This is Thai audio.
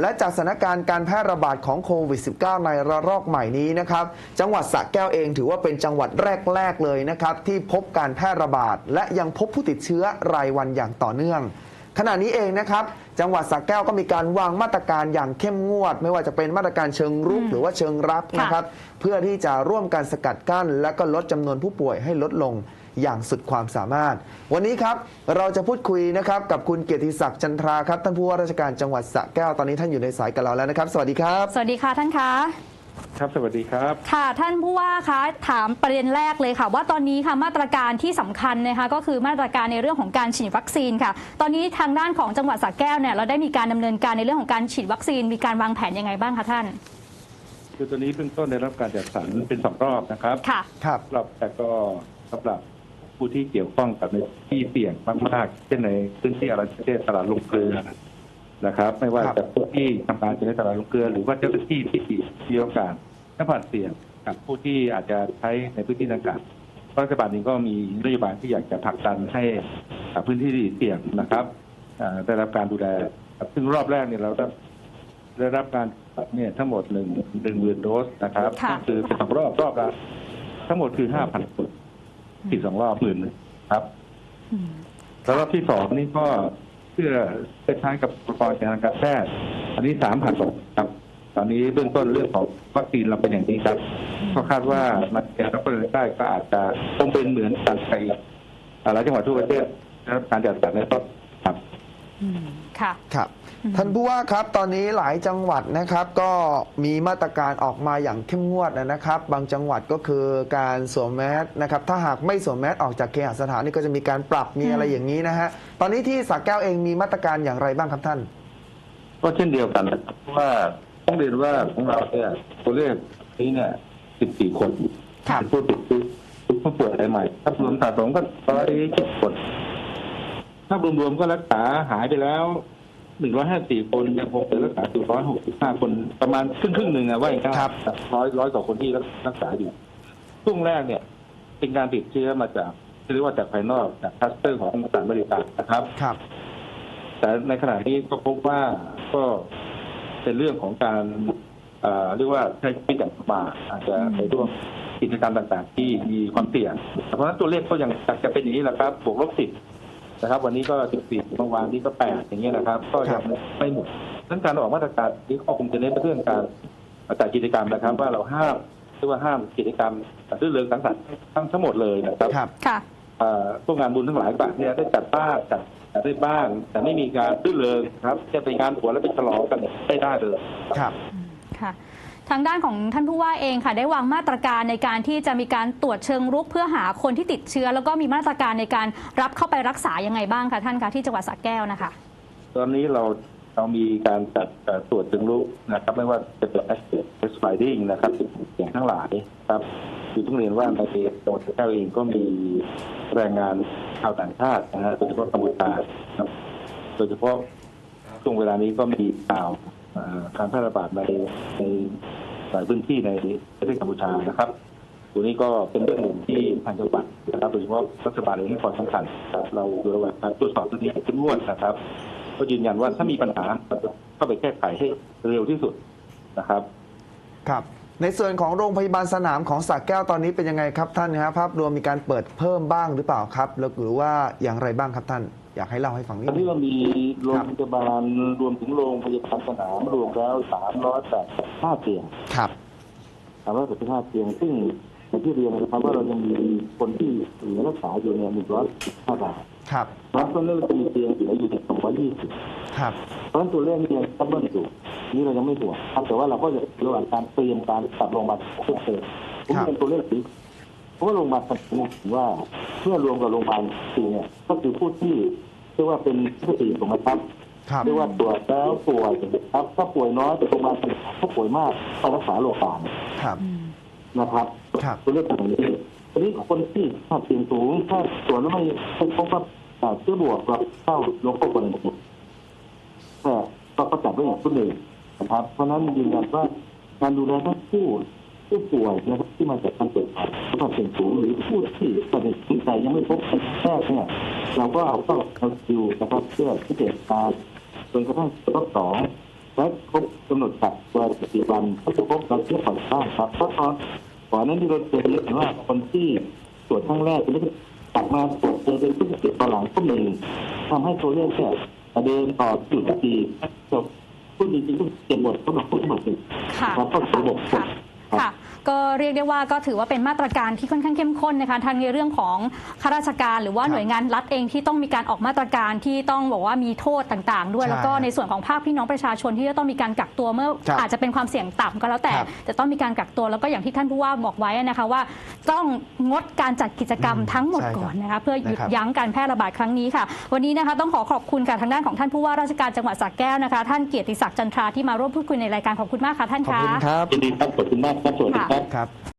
และจากสถานการณ์การแพร่ระบาดของโควิด -19 ในระลอกใหม่นี้นะครับ จังหวัดสระแก้วเองถือว่าเป็นจังหวัดแรก ๆ เลยนะครับ ที่พบการแพร่ระบาด และยังพบผู้ติดเชื้อรายวันอย่างต่อเนื่อง ขณะนี้เองนะครับ จังหวัดสระแก้วก็มีการวางมาตรการอย่างเข้มงวด ไม่ว่าจะเป็นมาตรการเชิงรุกอืมหรือว่าเชิงรับค่ะนะครับ เพื่อที่จะร่วมกันสกัดกั้น และก็ลดจำนวนผู้ป่วยให้ลดลงอย่างสุดความสามารถ วันนี้ครับเราจะพูดคุยนะครับกับคุณเกียรติศักดิ์จันทราครับท่านผู้ว่าราชการจังหวัดสระแก้วตอนนี้ท่านอยู่ในสายกับเราแล้วนะครับ สวัสดีครับ สวัสดีค่ะท่านคะ ครับสวัสดีครับ ค่ะ ท่านผู้ว่าคะถามประเด็นแรกเลยค่ะ ว่าตอนนี้ค่ะมาตรการที่สำคัญนะคะก็คือมาตรการในเรื่องของการฉีดวัคซีนค่ะ ตอนนี้ทางด้านของจังหวัดสระแก้วเนี่ยเราได้มีการดำเนินการในเรื่องของการฉีดวัคซีนมีการวางแผนยังไงบ้างคะท่าน คือตอนนี้เบื้องต้นได้รับการจัดสรรเป็นสองรอบนะครับค่ะครับรอบแต่ก็สำหรับผู้ที่เกี่ยวข้องกับในที่เสี่ยงมากๆเช่นในพื้นที่อาราเทศตลาดลงเกลือนะครับ ไม่ว่าครับจะผู้ที่ทำงานอยู่ในตลาดลงเกลือ หรือว่าเจ้าหน้าที่ที่มีโอกาส ถ้าผ่านเสี่ยงกับผู้ที่อาจจะใช้ในพื้นที่ดังกล่าวรัฐบาลเองก็มีนโยบายที่อยากจะผลักดันให้กับพื้นที่เสี่ยงนะครับอ่าได้รับการดูแลครับซึ่งรอบแรกเนี่ยเราได้ได้รับการเนี่ยทั้งหมดหนึ่งหนึ่งหมื่นโดสนะครับค่ะก็คือเป็นสองรอบรอบละทั้งหมดคือห้าพันคนฉีดสองรอบหมื่นหนึ่งครับอืมแล้วรอบที่สองนี่ก็เพื่อคล้ายๆกับอุปกรณ์ทางการแพทย์อันนี้สามพันคนครับต อนนี้เบื้องต้นเรื่องของวัคซีนเราเป็นอย่างนี้ครับก็คาดว่ามันจะรับประได้ก็อาจจะคงเป็นเหมือนกันไปหลายจังหวัดทั่วประเทศได้รับการจัดสรรในต้นครับอืมค่ะ ครับ อืม ท่านผู้ว่าครับตอนนี้หลายจังหวัดนะครับ ก็มีมาตรการออกมาอย่างเข้มงวดนะครับ บางจังหวัดก็คือการสวมแมสนะครับ ถ้าหากไม่สวมแมสออกจากเคหสถานนี่ก็จะมีการปรับมีอะไรอย่างนี้นะฮะตอนนี้ที่สระแก้วเองมีมาตรการอย่างไรบ้างครับท่าน ก็เช่นเดียวกันนะครับเพราะว่า ต้องเรียนว่าของเราเนี่ยตัวเลขนี้เนี่ย 14 คนครับเป็นผู้ติดเชื้อผู้ป่วยรายใหม่ ถ้ารวมสะสมก็ร้อยสิบคน ถ้ารวมๆก็รักษาหายไปแล้ว 154 คนยังคงเป็นรักษาอยู่165 คนประมาณครึ่งครึ่งๆหนึ่งอะว่าอย่างนั้นครับร้อยร้อยกว่าคนที่รักษาอยู่ช่วงแรกเนี่ย เป็นการติดเชื้อมาจากเรียกว่าจากภายนอกจากคลัสเตอร์ของสถานบริการนะครับ ครับ แต่ในขณะนี้ก็พบว่าก็ เป็นเรื่องของการเอ่อเรียกว่าใช้ชีวิตอย่างประมาทอาจจะไปร่วมกิจกรรมต่างๆ ที่มีความเสี่ยง เพราะฉะนั้นตัวเลขก็ยังจะเป็นอย่างนี้แหละครับบวกลบสิบนะครับ วันนี้ก็สิบสี่เมื่อวานนี้ก็แปดอย่างเงี้ยนะครับ ก็ยังไม่หมดดังนั้นการออกมาตรการนี้ก็คงจะเน้นไปเรื่องการจัดกิจกรรมนะครับ ว่าเราห้ามเรียกว่าห้ามกิจกรรมรื่นเริงสังสรรค์ทั้งทั้งหมดเลยนะครับครับค่ะเอ่อพวกงานบุญทั้งหลายแบบเนี่ยได้จัดบ้างจัดจัด ได้บ้าง แต่ไม่มีการรื่นเริงครับ จะไปงานหัวแล้วไปฉลองกันไม่ได้เลย ครับ ค่ะ ทางด้านของท่านผู้ว่าเองค่ะ ได้วางมาตรการในการที่จะมีการตรวจเชิงรุกเพื่อหาคนที่ติดเชื้อ แล้วก็มีมาตรการในการรับเข้าไปรักษายังไงบ้างคะท่านคะที่จังหวัดสระแก้วนะคะ ตอนนี้เราเรามีการจัดเอ่อตรวจเชิงลุกนะครับ ไม่ว่าจะเป็น active test finding นะครับอย่างทั้งหลายครับ คือต้องเรียนว่าในจังหวัดแก้วเองก็มีแรงงานชาวต่างชาตินะฮะโดยเฉพาะกัมพูชาครับโดยเฉพาะช่วงเวลานี้ก็มีข่าวการแพร่ระบาดในในหลายพื้นที่ในประเทศกัมพูชานะครับตัวนี้ก็เป็นเรื่องหนึ่งที่ทางจังหวัดนะครับโดยเฉพาะรัฐบาลเองให้ความสำคัญครับเราอยู่ระหว่างการตรวจสอบตัวนี้ให้เข้มงวดนะครับ ก็ยืนยันว่าถ้ามีปัญหาเราจะเข้าไปแก้ไขให้เร็วที่สุดนะครับ ครับ ในส่วนของโรงพยาบาลสนามของสระแก้วตอนนี้เป็นยังไงครับท่านนะฮะภาพรวมมีการเปิดเพิ่มบ้างหรือเปล่าครับแล้วหรือว่าอย่างไรบ้างครับท่าน อยากให้เล่าให้ฟังนิดตอนนึนี้ง เรามีโรงพยาบาลรวมถึงโรงพยาบาลสนามรวมแล้ว 385 เตียง ครับ 385 เตียง ซึ่งอย่างที่เรียนนะครับว่าเรายังมีคนที่เหลือรักษาอยู่เนี่ย115รายครับ เพราะฉะนั้นเราจะมีเตียงเหลืออยู่220 ครับ เพราะฉะนั้นตัวเลขนี่ยังดับเบิลอยู่ นี่เรายังไม่ห่วงครับแต่ว่าเราก็จะระหว่างการเตรียมการปรับลงมาเพิ่มเติมผมครับเป็นตัวเลขสีเพราะว่าโรงพยาบาลสนามเนี่ยถือว่าเมื่อรวมกับโรงพยาบาลสี่เนี่ยก็คือผู้ที่เรียกว่าเป็นผู้ป่วยสมรรถครับเรียกว่าตรวจแล้วป่วยครับถ้าป่วยน้อยแต่โรงพยาบาลสนามถ้าป่วยมากต้องรักษาโรงพยาบาลครับนะครับครับตัวเลขแบบนี้ทีนี้คนที่ถ้าเสี่ยงสูงถ้าตรวจแล้วไม่ไม่พบว่าเอ่อเชื้อบวกเราเข้าโรงพยาบาลหมดแต่ก็ก็จัดไว้อย่างผู้หนึ่ง นะครับ เพราะฉะนั้นยืนยันว่าการดูแลทั้งผู้ผู้ป่วยนะครับที่มาจากการเกิดผ่านสภาพเสี่ยงสูงหรือผู้ที่ประเด็นสนใจยังไม่พบการแพทย์เนี่ยเราก็เอาเข้าเอาคิวนะครับเพื่อพิจารณาจนกระทั่งรอบสองและครบกำหนดกักตัวสี่วันก็จะพบเราเที่ยวผ่อนบ้างครับเพราะตอนก่อนนั้นที่เราเจอเห็นว่าคนที่ตรวจครั้งแรกก็กลับมาตรวจเจอเป็นผู้ติดตอนหลังก็มีทำให้ตัวเลขเนี่ยเดินต่อจุดทีจบ พูดจริงๆก็เจ็บหมดก็แบบพูดหมดเลยค่ะครับก็ระบบค่ะ ค่ะก็เรียกได้ว่าก็ถือว่าเป็นมาตรการที่ค่อนข้างเข้มข้นนะคะทั้งในเรื่องของข้าราชการ หรือว่าครับหน่วยงานรัฐเองที่ต้องมีการออกมาตรการที่ต้องบอกว่ามีโทษต่างๆ ด้วยใช่แล้วก็ในส่วนของภาคพี่น้องประชาชนที่จะต้องมีการกักตัวเมื่อครับอาจจะเป็นความเสี่ยงต่ำก็แล้วแต่ครับจะต้องมีการกักตัวแล้วก็อย่างที่ท่านผู้ว่าบอกไว้นะคะว่า ต้องงดการจัดกิจกรรมอืมทั้งหมดใช่ครับก่อนนะคะเพื่อหยุดนะครับยั้งการแพร่ระบาดครั้งนี้ค่ะ วันนี้นะคะต้องขอขอบคุณค่ะทางด้านของท่านผู้ว่าราชการจังหวัดสระแก้วนะคะ ท่านเกียรติศักดิ์จันทราที่มาร่วมพูดคุยในรายการขอบคุณมากค่ะท่านขอบคะคุณครับยินดีครับขอบคุณมากครับ สวัสดีครับ